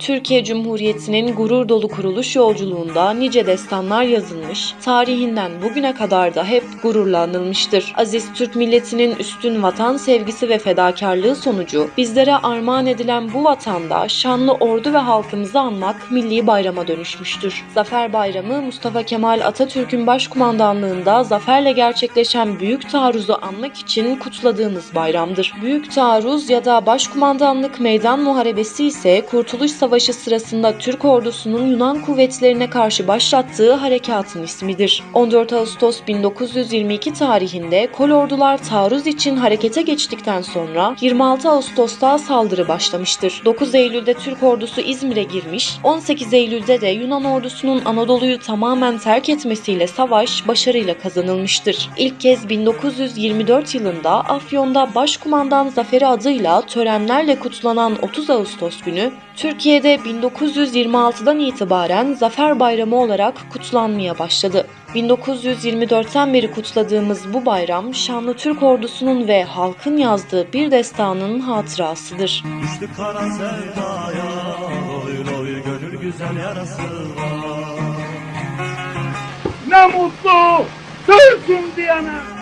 Türkiye Cumhuriyeti'nin gurur dolu kuruluş yolculuğunda nice destanlar yazılmış, tarihinden bugüne kadar da hep gururla anılmıştır. Aziz Türk milletinin üstün vatan sevgisi ve fedakarlığı sonucu bizlere armağan edilen bu vatanda şanlı ordu ve halkımızı anmak milli bayrama dönüşmüştür. Zafer Bayramı Mustafa Kemal Atatürk'ün başkumandanlığında zaferle gerçekleşen büyük taarruzu anmak için kutladığımız bayramdır. Büyük taarruz ya da başkumandanlık meydan muharebesi ise Kurtuluş Savaşı sırasında Türk ordusunun Yunan kuvvetlerine karşı başlattığı harekatın ismidir. 14 Ağustos 1922 tarihinde kolordular taarruz için harekete geçtikten sonra 26 Ağustos'ta saldırı başlamıştır. 9 Eylül'de Türk ordusu İzmir'e girmiş, 18 Eylül'de de Yunan ordusunun Anadolu'yu tamamen terk etmesiyle savaş başarıyla kazanılmıştır. İlk kez 1924 yılında Afyon'da Başkumandan Zaferi adıyla törenlerle kutlanan 30 Ağustos günü Türkiye'de 1926'dan itibaren Zafer Bayramı olarak kutlanmaya başladı. 1924'ten beri kutladığımız bu bayram şanlı Türk ordusunun ve halkın yazdığı bir destanın hatırasıdır. Düştü kara sevdaya Oy oy gönül güzel yarası var Ne mutlu Türk'üm diyene